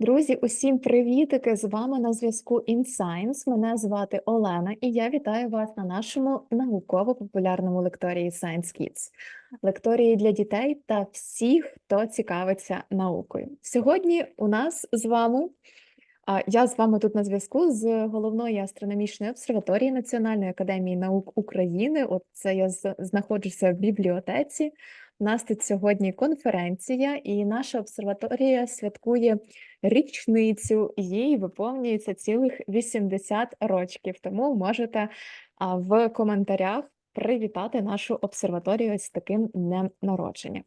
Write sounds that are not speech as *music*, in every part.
Друзі, усім привітики! З вами на зв'язку InScience. Мене звати Олена, і я вітаю вас на нашому науково-популярному лекторії Science Kids. Лекторії для дітей та всіх, хто цікавиться наукою. Сьогодні у нас з вами я з вами тут на зв'язку з головної астрономічної обсерваторії Національної академії наук України. От це я знаходжуся в бібліотеці. Нас тут сьогодні конференція, і наша обсерваторія святкує річницю. Їй виповнюється цілих 80 рочків. Тому можете в коментарях привітати нашу обсерваторію з таким днем народження.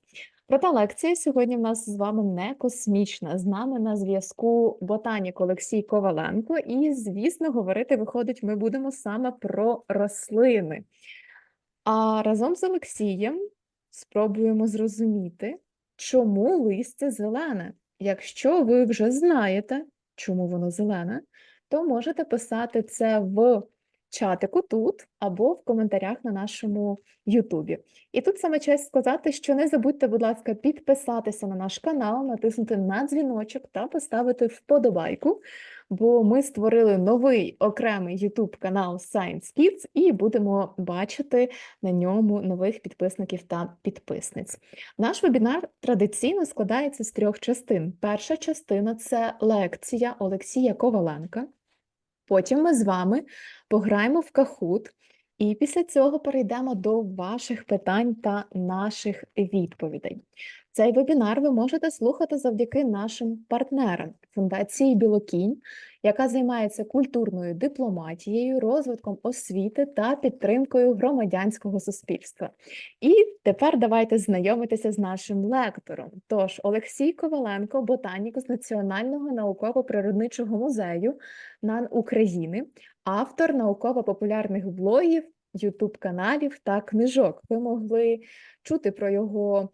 Проте лекція сьогодні в нас з вами не космічна. З нами на зв'язку ботанік Олексій Коваленко, і, звісно, говорити виходить, ми будемо саме про рослини. А разом з Олексієм спробуємо зрозуміти, чому листя зелене. Якщо ви вже знаєте, чому воно зелене, то можете писати це в чатику тут або в коментарях на нашому Ютубі. І тут саме честь сказати, що не забудьте, будь ласка, підписатися на наш канал, натиснути на дзвіночок та поставити вподобайку, бо ми створили новий окремий YouTube канал Science Kids і будемо бачити на ньому нових підписників та підписниць. Наш вебінар традиційно складається з трьох частин. Перша частина це лекція Олексія Коваленка. Потім ми з вами пограємо в Кахут, і після цього перейдемо до ваших питань та наших відповідей. Цей вебінар ви можете слухати завдяки нашим партнерам Фундації Білокінь, яка займається культурною дипломатією, розвитком освіти та підтримкою громадянського суспільства. І тепер давайте знайомитися з нашим лектором. Тож, Олексій Коваленко, ботанік з Національного науково-природничого музею НАН України, автор науково-популярних блогів, ютуб-каналів та книжок. Ви могли чути про його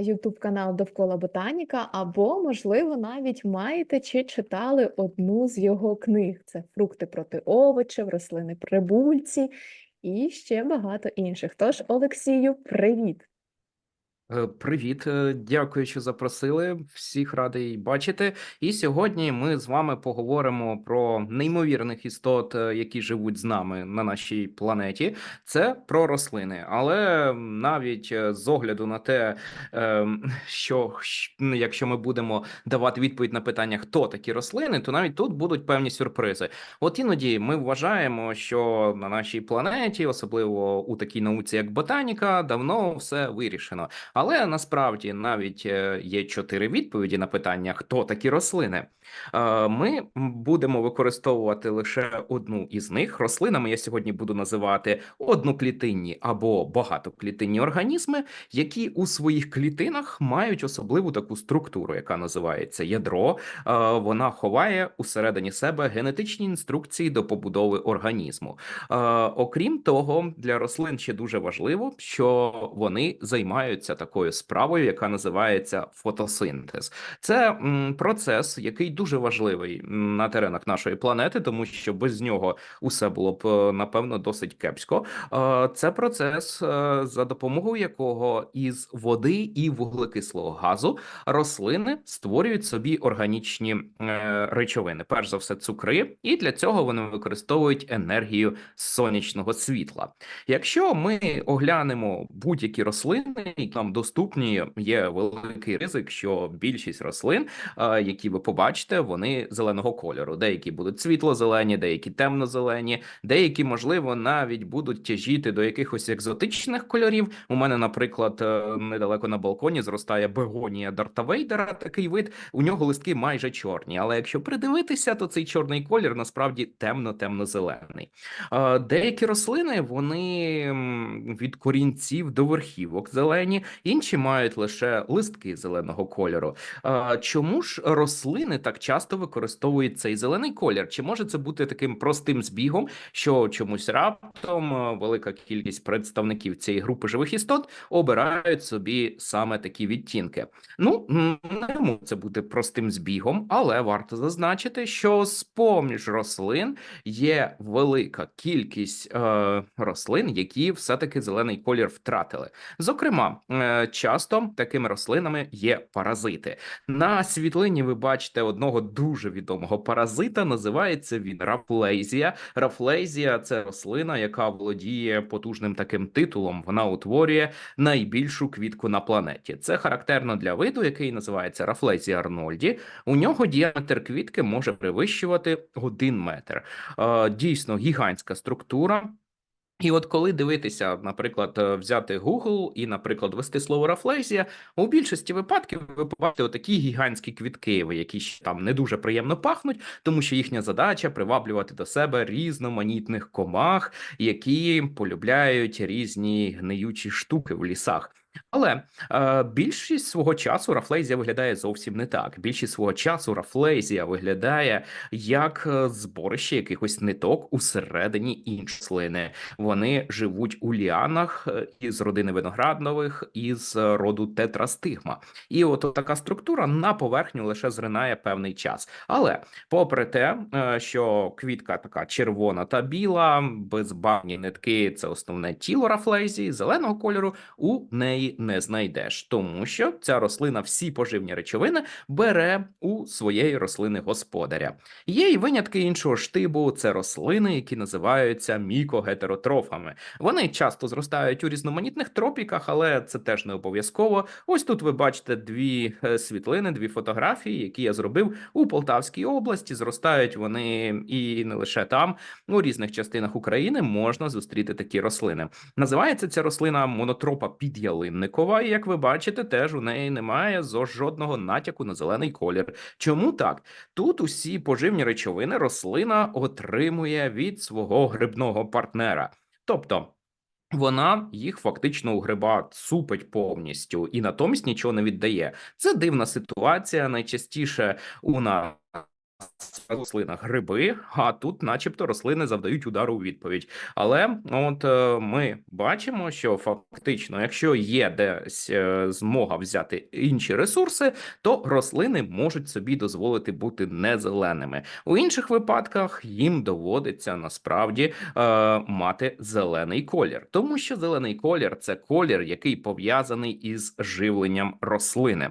ютуб канал Довкола Ботаніка, або, можливо, навіть маєте чи читали одну з його книг: це фрукти проти овочів, рослини прибульці і ще багато інших. Тож, Олексію, привіт! Е, Привіт, е, дякую, що запросили. Всіх радий бачити. І сьогодні ми з вами поговоримо про неймовірних істот, е, які живуть з нами на нашій планеті. Це про рослини. Але навіть з огляду на те, ем, *laughs* що якщо ми будемо давати відповідь на питання, хто такі рослини, то навіть тут будуть певні сюрпризи. От іноді ми вважаємо, що на нашій планеті, особливо у такій науці, як ботаніка, давно все вирішено. Але насправді навіть е, є чотири відповіді на питання, хто такі рослини. Е, Ми будемо використовувати лише одну із них. Рослинами я сьогодні буду називати одноклітинні або багатоклітинні організми, які у своїх клітинах мають особливу таку структуру, яка називається ядро. Е, Вона ховає усередині себе генетичні інструкції до побудови організму. Окрім того, для рослин ще дуже важливо, що вони займаються такою справою, яка називається фотосинтез. Це процес, який дуже важливий на теренах нашої планети, тому що без нього усе було б е, напевно досить кепсько. Е, Це процес, е, за допомогою якого із води і вуглекислого газу рослини створюють собі органічні речовини, перш за все, цукри, і для цього вони використовують енергію сонячного світла. Якщо ми оглянемо будь-які рослини, які нам доступні, є великий ризик, що більшість рослин, які ви побачите, вони зеленого кольору. Деякі будуть світло-зелені, деякі темно-зелені, деякі, можливо, навіть будуть тяжіти до якихось екзотичних кольорів. У мене, наприклад, е, недалеко на балконі зростає бегонія Дарта Вейдера, такий вид. У нього листки майже чорні. Але якщо придивитися, то цей чорний колір насправді темно-темно-зелений. Деякі рослини вони від корінців до верхівок зелені, інші мають лише листки зеленого кольору. Чому ж рослини так часто використовують цей зелений колір? Чи може це бути таким простим збігом, що чомусь раптом е, велика кількість представників цієї групи живих істот обирають собі саме такі відтінки? Ну не може це бути простим збігом, але варто зазначити, що з поміж рослин є велика кількість е, рослин, які все-таки зелений колір втратили. Зокрема, е, часто такими рослинами є паразити. На світлині ви бачите одного дуже відомого паразита. Називається він рафлезія. Рафлезія це рослина, яка володіє потужним таким титулом. Вона утворює найбільшу квітку на планеті. Це характерно для виду, який називається Рафлезія арнольді. У нього діаметр квітки може перевищувати один метр. Е, Дійсно гігантська структура. І от коли дивитися, наприклад, е, взяти Google і, наприклад, ввести слово рафлезія, у більшості випадків ви побачите отакі гігантські квітки, які там не дуже приємно пахнуть, тому що їхня задача приваблювати до себе різноманітних комах, які полюбляють різні гниючі штуки в лісах. Але е, більшість свого часу рафлезія виглядає зовсім не так. Більшість свого часу рафлезія виглядає як е, зборище якихось ниток усередині іншої слини. Вони живуть у ліанах е, із родини винограднових із е, роду тетрастигма. І от така структура на поверхню лише зринає певний час. Але попри те, що квітка така червона та біла, безбарвні нитки це основне тіло рафлезії, зеленого кольору у неї не знайдеш, тому що ця рослина всі поживні речовини бере у своєї рослини господаря. Є і винятки іншого штибу, це рослини, які називаються мікогетеротрофами. Вони часто зростають у різноманітних тропіках, але це теж не обов'язково. Ось тут ви бачите дві е, світлини, дві фотографії, які я зробив у Полтавській області. Зростають вони і не лише там, у різних частинах України можна зустріти такі рослини. Називається ця рослина монотропа підялинникова, і як ви бачите, теж у неї немає жодного натяку на зелений колір. Чому так? Тут усі поживні речовини рослина отримує від свого грибного партнера. Тобто вона їх фактично у гриба цупить повністю і натомість нічого не віддає. Це дивна ситуація. Найчастіше у нас в рослинах гриби, а тут, начебто, рослини завдають удару у відповідь. Але от е, ми бачимо, що фактично, якщо є десь е, змога взяти інші ресурси, то рослини можуть собі дозволити бути незеленими. У інших випадках їм доводиться насправді е, мати зелений колір, тому що зелений колір це колір, який пов'язаний із живленням рослини.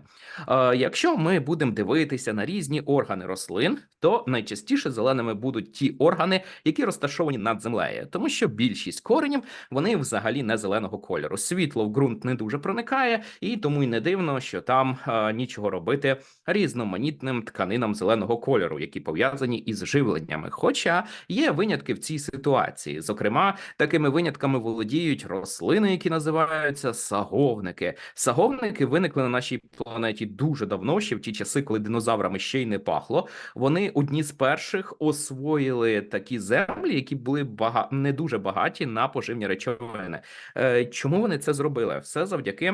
Якщо ми будемо дивитися на різні органи рослин, то найчастіше зеленими будуть ті органи, які розташовані над землею, тому що більшість коренів вони взагалі не зеленого кольору. Світло в ґрунт не дуже проникає, і тому й не дивно, що там е, нічого робити різноманітним тканинам зеленого кольору, які пов'язані із живленнями. Хоча є винятки в цій ситуації. Зокрема, такими винятками володіють рослини, які називаються саговники. Саговники виникли на нашій планеті дуже давно, ще в ті часи, коли динозаврами ще й не пахло. Вони одні з перших освоїли такі землі, які були бага... не дуже багаті на поживні речовини. Е, Чому вони це зробили? Все завдяки.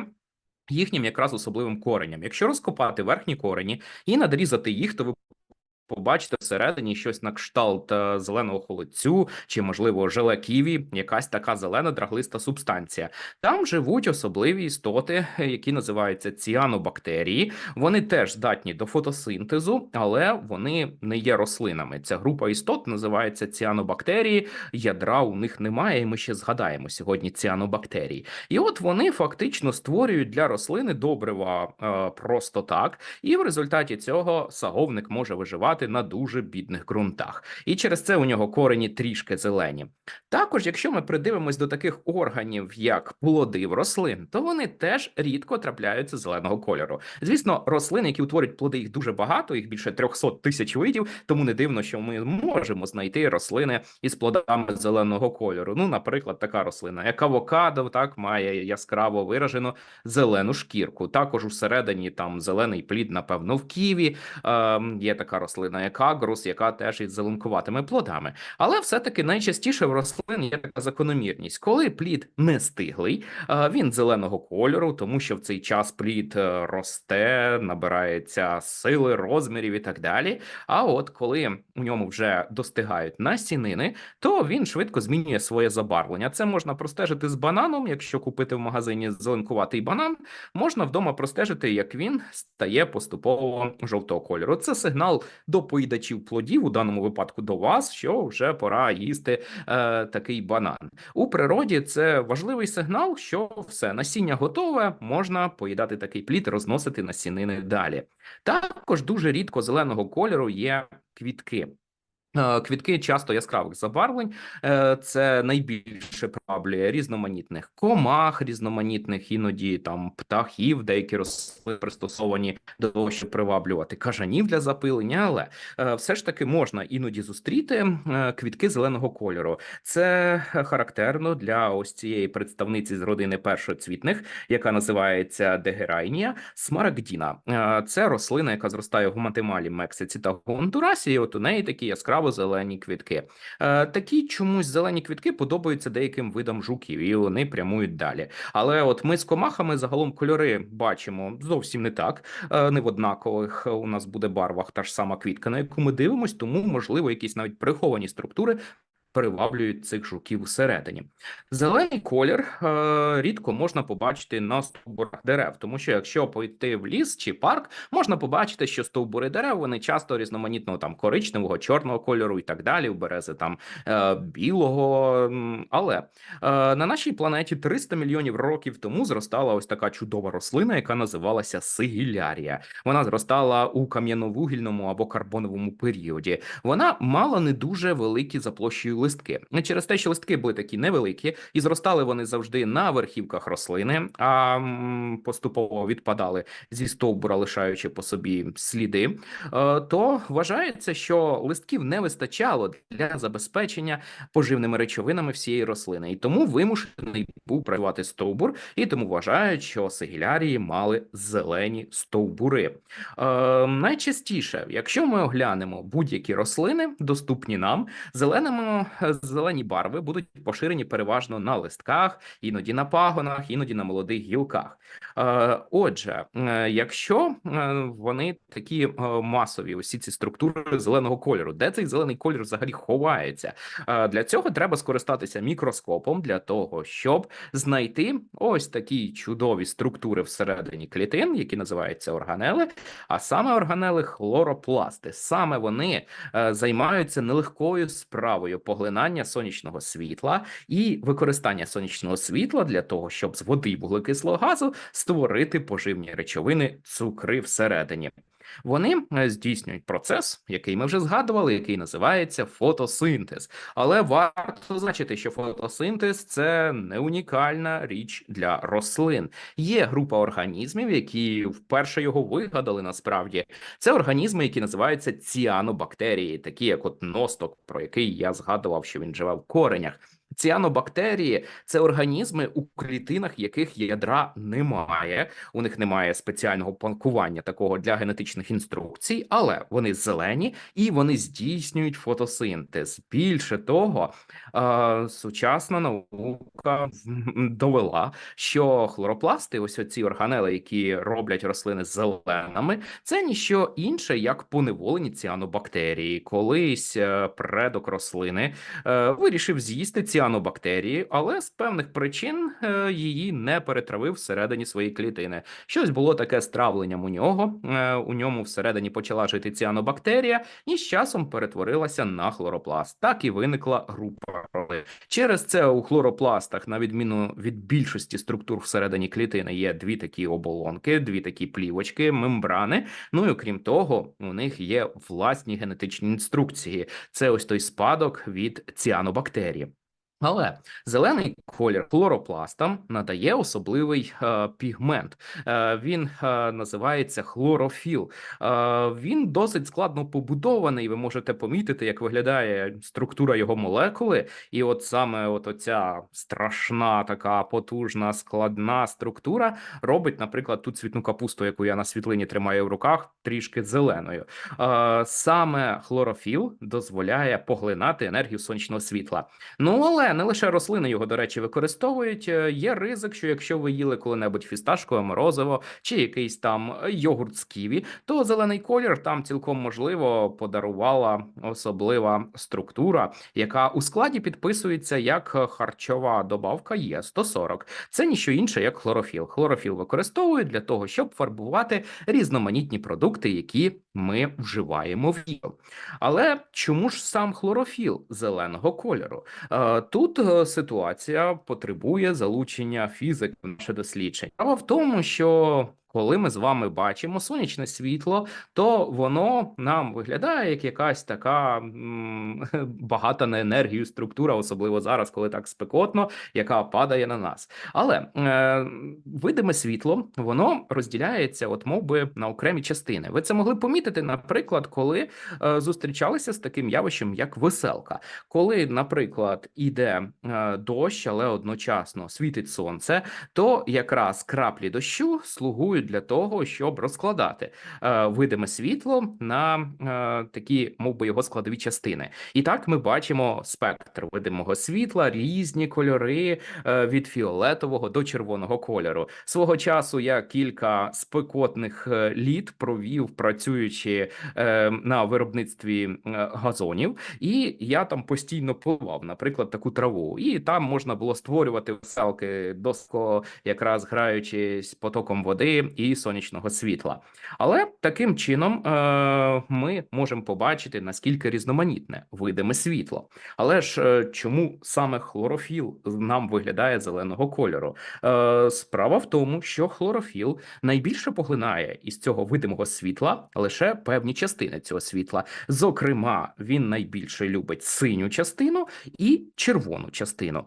Їхнім якраз особливим кореням. Якщо розкопати верхні корені і надрізати їх, то ви побачите всередині щось на кшталт е, зеленого холодцю чи, можливо, желе ківі, якась така зелена драглиста субстанція. Там живуть особливі істоти, які називаються ціанобактерії. Вони теж здатні до фотосинтезу, але вони не є рослинами. Ця група істот називається ціанобактерії. Ядра у них немає, і ми ще згадаємо сьогодні ціанобактерії. І от вони фактично створюють для рослини добрива е, просто так, і в результаті цього саговник може виживати на дуже бідних ґрунтах. І через це у нього корені трішки зелені. Також, якщо ми придивимось до таких органів, як плоди в рослин, то вони теж рідко трапляються зеленого кольору. Звісно, рослини, які утворюють плоди, їх дуже багато, їх більше 300 тисяч видів, тому не дивно, що ми можемо знайти рослини із плодами зеленого кольору. Ну, наприклад, така рослина, як авокадо, так має яскраво виражену зелену шкірку. Також усередині там зелений плід, напевно, в ківі. Е, є така рослина, як агрус, яка теж із зеленкуватими плодами. Але все-таки найчастіше в рослин є така закономірність, коли плід не стиглий, е, він зеленого кольору, тому що в цей час плід е, росте, набирається сили, розмірів і так далі. А от коли у ньому вже достигають насінини, то він швидко змінює своє забарвлення. Це можна простежити з бананом, якщо купити в магазині зеленкуватий банан, можна вдома простежити, як він стає поступово жовтого кольору. Це сигнал до до поїдачів плодів, у даному випадку до вас, що вже пора їсти е, такий банан. У природі це важливий сигнал, що все насіння готове, можна поїдати такий плід, розносити насінини далі. Також дуже рідко зеленого кольору є квітки. Е, Квітки часто яскравих забарвлень, Е, це найбільше приваблює різноманітних комах, різноманітних іноді там птахів, деякі рослини пристосовані до того, щоб приваблювати кажанів для запилення, але е, все ж таки можна іноді зустріти квітки зеленого кольору. Це характерно для ось цієї представниці з родини першоцвітних, яка називається Дегерайнія смарагдіна. Це рослина, яка зростає в Гватемалі, Мексиці та Гондурасі. І от у неї такі яскраво зелені квітки. Е, Такі чомусь зелені квітки подобаються деяким видам жуків, і вони прямують далі. Але от ми з комахами загалом кольори бачимо зовсім не так. Е, Не в однакових у нас буде барвах та ж сама квітка, на яку ми дивимось, тому можливо якісь навіть приховані структури. Переваблюють цих жуків всередині. Зелений колір е, рідко можна побачити на стовбурах дерев, тому що якщо пойти в ліс чи парк, можна побачити, що стовбури дерев вони часто різноманітного там коричневого, чорного кольору і так далі. У берези там е, білого. Але е, на нашій планеті 300 мільйонів років тому зростала ось така чудова рослина, яка називалася сигілярія. Вона зростала у кам'яновугільному або карбоновому періоді. Вона мала не дуже великі за площею листки. Через те, що листки були такі невеликі, і зростали вони завжди на верхівках рослини, а поступово відпадали зі стовбура, лишаючи по собі сліди. е, То вважається, що листків не вистачало для забезпечення поживними речовинами всієї рослини, і тому вимушений був працювати стовбур, і тому вважають, що сигілярії мали зелені стовбури. Е, найчастіше, якщо ми оглянемо будь-які рослини, доступні нам, зеленими зелені барви будуть поширені переважно на листках, іноді на пагонах, іноді на молодих гілках. Е, Отже, е, якщо е, вони такі масові, усі ці структури зеленого кольору, де цей зелений колір взагалі ховається? Для цього треба скористатися мікроскопом для того, щоб знайти ось такі чудові структури всередині клітин, які називаються органели, а саме органели хлоропласти. Саме вони займаються нелегкою справою поглинання сонячного світла і використання сонячного світла для того, щоб з води вуглекислого газу створити поживні речовини, цукри всередині. Вони е, здійснюють процес, який ми вже згадували, який називається фотосинтез. Але варто зазначити, що фотосинтез це не унікальна річ для рослин. Є група організмів, які вперше його вигадали. Насправді це організми, які називаються ціанобактерії, такі як от носток, про який я згадував, що він живе в коренях. Ціанобактерії це організми, у клітинах яких ядра немає. У них немає спеціального панкування такого для генетичних інструкцій, але вони зелені і вони здійснюють фотосинтез. Більше того, е, сучасна наука довела, що хлоропласти, ось оці органели, які роблять рослини зеленими, це ніщо інше, як поневолені ціанобактерії. Колись е, предок рослини е, вирішив з'їсти ціанобактерії, але з певних причин е, її не перетравив всередині своєї клітини. Щось було таке з травленням у нього. е, У ньому всередині почала жити ціанобактерія, і з часом перетворилася на хлоропласт. Так і виникла група. Через це у хлоропластах, на відміну від більшості структур всередині клітини, є дві такі оболонки, дві такі плівочки, мембрани. Ну і окрім того, у них є власні генетичні інструкції. Це ось той спадок від ціанобактерії. Але зелений колір хлоропластам надає особливий е, пігмент. Е, він е, називається хлорофіл. Е, він досить складно побудований. Ви можете помітити, як виглядає структура його молекули. І от саме от оця страшна, така потужна, складна структура робить, наприклад, ту цвітну капусту, яку я на світлині тримаю в руках, трішки зеленою. Е, саме хлорофіл дозволяє поглинати енергію сонячного світла. Ну але Не лише рослини його, до речі, використовують. Е, Є ризик, що якщо ви їли коли-небудь фісташкове морозиво чи якийсь там е, йогурт з ківі, то зелений колір там цілком можливо подарувала особлива структура, яка у складі підписується як е, харчова добавка Є 140 Це ніщо інше, як хлорофіл. Хлорофіл використовують для того, щоб фарбувати різноманітні продукти, які ми вживаємо в їжу. Але чому ж сам хлорофіл зеленого кольору? Тут е, ситуація потребує залучення фізики в наше дослідження. Справа в тому, що коли ми з вами бачимо сонячне світло, то воно нам виглядає як якась така м, *laughs* багата на енергію структура, особливо зараз, коли так спекотно, яка падає на нас. Але е, видиме світло, воно розділяється, от мов би, на окремі частини. Ви це могли помітити, наприклад, коли е, зустрічалися з таким явищем, як веселка. Коли, наприклад, іде е, дощ, але одночасно світить сонце, то якраз краплі дощу слугують для того, щоб розкладати е, видиме світло на е, такі, мов би, його складові частини. І так ми бачимо спектр видимого світла, різні кольори е, від фіолетового до червоного кольору. Свого часу я кілька спекотних літ провів, працюючи на виробництві газонів, і я там постійно поливав, наприклад, таку траву, і там можна було створювати веселки доско, якраз граючись потоком води і сонячного світла. Але таким чином е, ми можемо побачити наскільки різноманітне видиме світло. Але ж е, чому саме хлорофіл нам виглядає зеленого кольору? Е, справа в тому, що хлорофіл найбільше поглинає із цього видимого світла лише певні частини цього світла. Зокрема, він найбільше любить синю частину і червону частину.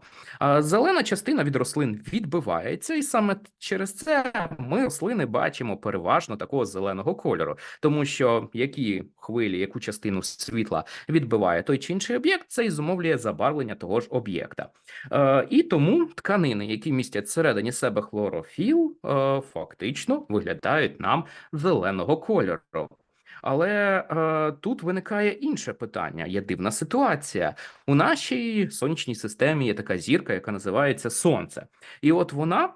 Зелена частина від рослин відбивається, і саме через це ми рослини бачимо переважно такого зеленого кольору, тому що які хвилі, яку частину світла відбиває той чи інший об'єкт, це і зумовлює забарвлення того ж об'єкта. Е, і тому тканини, які містять всередині себе хлорофіл, е, фактично виглядають нам зеленого кольору. Але е, тут виникає інше питання. Є дивна ситуація. У нашій сонячній системі є така зірка, яка називається Сонце, і от вона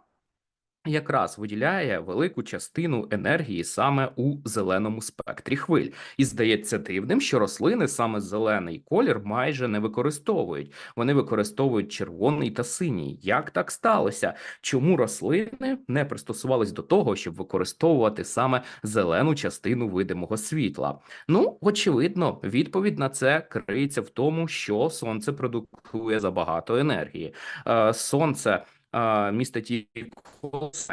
якраз виділяє велику частину енергії саме у зеленому спектрі хвиль. І здається дивним, що рослини саме зелений колір майже не використовують. Вони використовують червоний та синій. Як так сталося? Чому рослини не пристосувались до того, щоб використовувати саме зелену частину видимого світла? Ну, очевидно, відповідь на це криється в тому, що сонце продукує забагато енергії. Е, Сонце а, містить її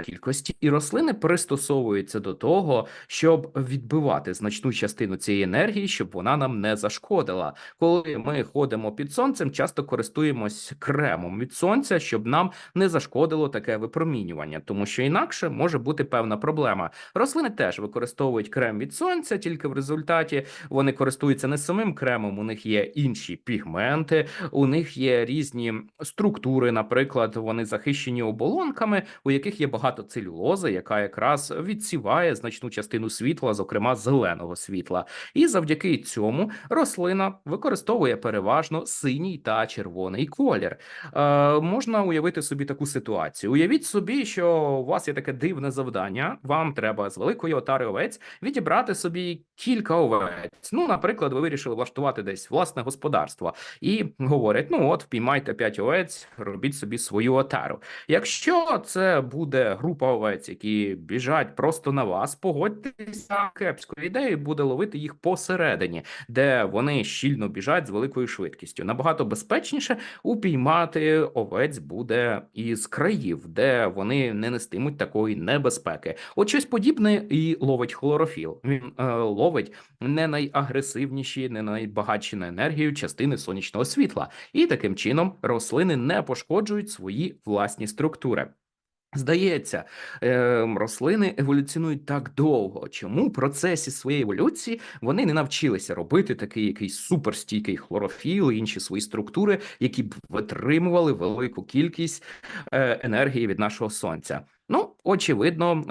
кількості, і рослини пристосовуються до того, щоб відбивати значну частину цієї енергії, щоб вона нам не зашкодила. Коли ми ходимо під сонцем, часто користуємось кремом від сонця, щоб нам не зашкодило таке випромінювання, тому що інакше може бути певна проблема. Рослини теж використовують крем від сонця, тільки в результаті вони користуються не самим кремом. У них є інші пігменти, у них є різні структури. Наприклад, вони захищені оболонками, у яких є багато целюлози, яка якраз відсіває значну частину світла, зокрема зеленого світла. І завдяки цьому рослина використовує переважно синій та червоний колір. Е, можна уявити собі таку ситуацію. Уявіть собі, що у вас є таке дивне завдання. Вам треба з великої отари овець відібрати собі кілька овець. Ну, наприклад, ви вирішили влаштувати десь власне господарство і говорять: ну от впіймайте 5 овець, робіть собі свою отару. Якщо це буде група овець, які біжать просто на вас, погодьтеся, кепською ідеєю буде ловити їх посередині, де вони щільно біжать з великою швидкістю. Набагато безпечніше упіймати овець буде із країв, де вони не нестимуть такої небезпеки. От щось подібне і ловить хлорофіл. Він е, ловить не найагресивніші, не найбагатші на енергію частини сонячного світла, і таким чином рослини не пошкоджують свої власні структури. Здається, е, рослини еволюціонують так довго. Чому в процесі своєї еволюції вони не навчилися робити такий якийсь суперстійкий хлорофіл і інші свої структури, які б витримували велику кількість е, енергії від нашого сонця? Ну, очевидно,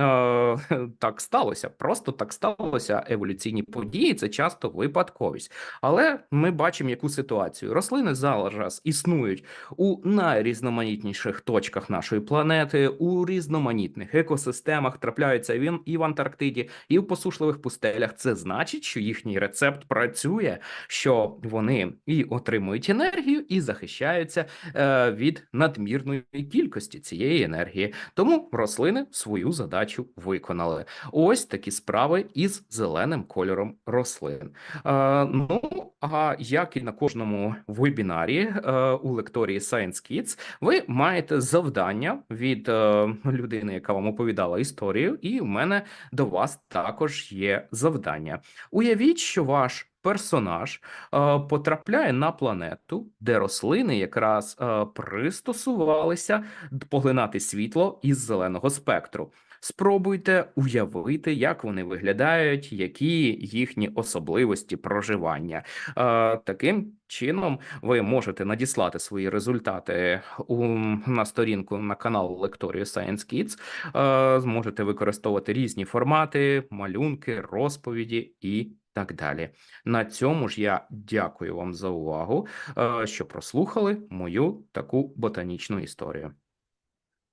е, *laughs* так сталося. Просто так сталося. Еволюційні події це часто випадковість. Але ми бачимо, яку ситуацію. Рослини зараз існують у найрізноманітніших точках нашої планети, у різноманітних екосистемах, трапляються він і в Антарктиді, і в посушливих пустелях. Це значить, що їхній рецепт працює, що вони і отримують енергію, і захищаються е, від надмірної кількості цієї енергії. Тому рослини свою задачу виконали. Ось такі справи із зеленим кольором рослин. Е, ну а як і на кожному вебінарі е, у лекторії Science Kids, ви маєте завдання від е, людини, яка вам оповідала історію, і в мене до вас також є завдання. Уявіть, що ваш персонаж е, потрапляє на планету, де рослини якраз е, пристосувалися поглинати світло із зеленого спектру. Спробуйте уявити, як вони виглядають, які їхні особливості проживання. Е, таким чином ви можете надіслати свої результати у, на сторінку на канал Лекторію Science Kids. Зможете використовувати різні формати, малюнки, розповіді і так далі. На цьому ж я дякую вам за увагу, е, що прослухали мою таку ботанічну історію.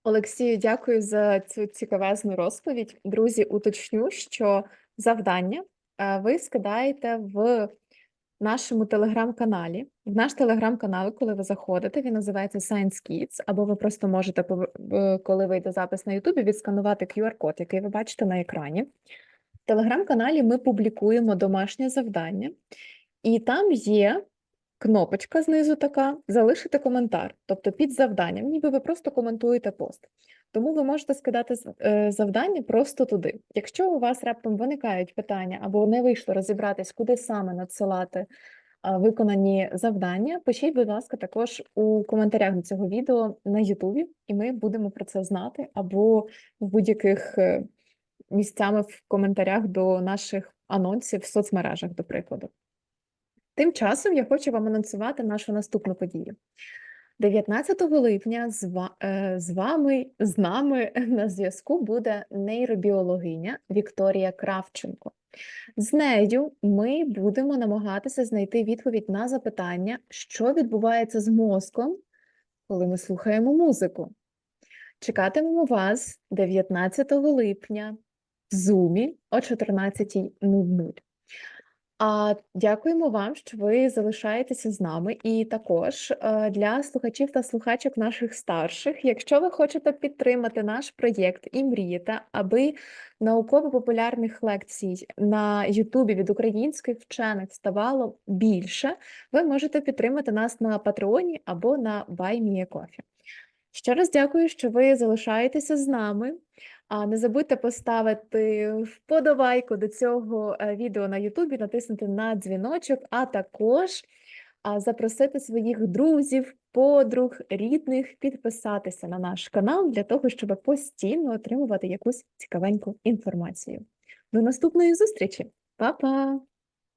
Олексію, дякую за цю цікавезну розповідь. Друзі, уточню, що завдання е, ви скидаєте в нашому телеграм-каналі. В наш телеграм-канал, коли ви заходите, він називається Science Kids, або ви просто можете, коли вийде запис на Ютубі, відсканувати QR-код, який ви бачите на екрані. Телеграм-каналі ми публікуємо домашнє завдання, і там є кнопочка знизу така залишити коментар, тобто під завданням, ніби ви просто коментуєте пост. Тому ви можете скидати е, завдання просто туди. Якщо у вас раптом виникають питання або не вийшло розібратись, куди саме надсилати виконані завдання, пишіть, будь ласка, також у коментарях до цього відео на Ютубі, і ми будемо про це знати, або в будь-яких е, місцями в коментарях до наших анонсів в соцмережах, до прикладу. Тим часом я хочу вам анонсувати нашу наступну подію. 19 липня е, з вами, з нами на зв'язку буде нейробіологиня Вікторія Кравченко. З нею ми будемо намагатися знайти відповідь на запитання, що відбувається з мозком, коли ми слухаємо музику. Чекатимемо вас 19 липня в Зумі о 14.00. А дякуємо вам, що ви залишаєтеся з нами. І також е, для слухачів та слухачок наших старших, якщо ви хочете підтримати наш проєкт і мрієте, аби науково-популярних лекцій на Ютубі від українських вчених ставало більше, ви можете підтримати нас на Патреоні або на BuyMeACoffee. Ще раз дякую, що ви залишаєтеся з нами. А не забудьте поставити вподобайку до цього е, відео на Ютубі, натиснути на дзвіночок, а також запросити своїх друзів, подруг, рідних підписатися на наш канал для того, щоб постійно отримувати якусь цікавеньку інформацію. До наступної зустрічі! Па-па!